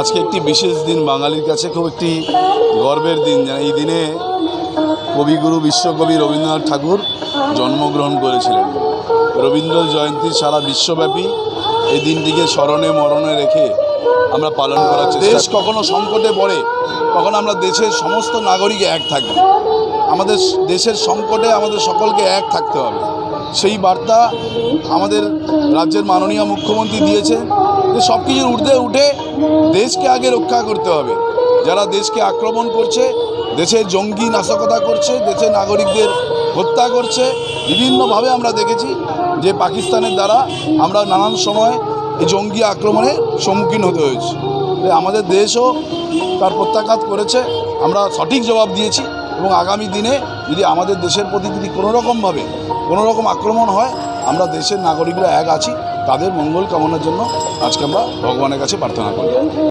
আজকে একটি বিশেষ দিন বাঙালির কাছে খুব একটি গর্বের দিন। যেন এই দিনে কবিগুরু বিশ্বকবি রবীন্দ্রনাথ ঠাকুর জন্মগ্রহণ করেছিলেন। রবীন্দ্র জয়ন্তী সারা বিশ্বব্যাপী এই দিনটিকে স্মরণে মরণে রেখে আমরা পালন করার চেষ্টা দেশ কখনো সংকটে পড়ে তখন আমরা দেশের সমস্ত নাগরিক এক থাকি। আমাদের দেশের সংকটে আমাদের সকলকে এক থাকতে হবে। সেই বার্তা আমাদের রাজ্যের মাননীয় মুখ্যমন্ত্রী দিয়েছেন যে সব কিছুর ঊর্ধ্বে উঠে দেশকে আগে রক্ষা করতে হবে। যারা দেশকে আক্রমণ করছে, দেশের জঙ্গি নাশকতা করছে, দেশের নাগরিকদের হত্যা করছে, বিভিন্নভাবে আমরা দেখেছি যে পাকিস্তানের দ্বারা আমরা নানান সময় এই জঙ্গি আক্রমণে সম্মুখীন হতে হয়েছে। আমাদের দেশও তার প্রত্যাঘাত করেছে। আমরা সঠিক জবাব দিয়েছি। এবং আগামী দিনে যদি আমাদের দেশের প্রতি যদি কোনোরকমভাবে কোনোরকম কোনো রকম আক্রমণ হয়, আমরা দেশের নাগরিকরা এক আছি, তাদের মঙ্গল কামনার জন্য আজকে আমরা ভগবানের কাছে প্রার্থনা করি।